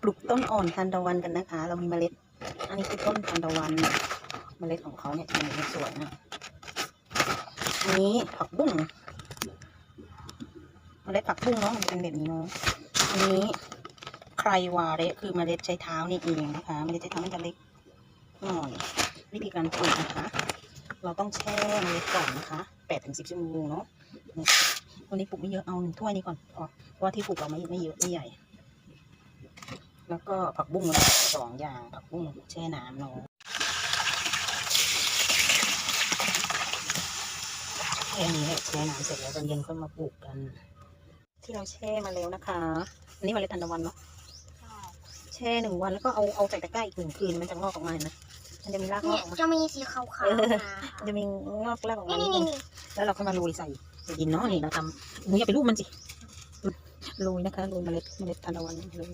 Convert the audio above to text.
ปลูกต้นอ่อนทานตะวันกันนะคะ เรามีเมล็ด อันนี้คือต้นทานตะวัน เมล็ดของเขาเนี่ยจะมีสวยนะอันนี้ผักบุ้งเมล็ดผักบุ้งเนาะมันเป็นแบบนี้เนาะอันนี้ไครวาเรคือเมล็ดใช้เท้านี่เองนะคะเมล็ดใช้เท้ามันจะเล็กหน่อยวิธีการปลูกนะคะ เราต้องแช่เมล็ดก่อนนะคะแปดถึงสิบชั่วโมงเนาะวันนี้ปลูกไม่เยอะเอาหนึ่งถ้วยนี้ก่อนพอเพราะว่าที่ปลูกเราไม่ไม่เยอะไม่ใหญ่ แล้วก็ผักบุ้งนะสองอย่าง ผักบุ้งแช่น้ำเนาะแค่นี้แหละแช่น้ำเสร็จแล้วตอนเย็นก็มาปลูกกัน ที่เราแช่มาแล้วนะคะอันนี้เมล็ดทานตะวันเนาะแช่หนึ่งวันแล้วก็เอาเอาใส่ตะกร้าอีกหนึ่งคืนมันจะงอกออกมาเห็นไหมมันจะมีรากงเนี่อยกออกมาจะมีสีขาวเออๆมามันจะมีงอกรากออกมานี่นิดนี่นึงนี่แล้วเราก็มาโรยใส่ใส่ดินเนาะนี่เราทำหนูอย่าไปรูปมันสิโรยนะคะโรยเมล็ดเมล็ดทานตะวันโรย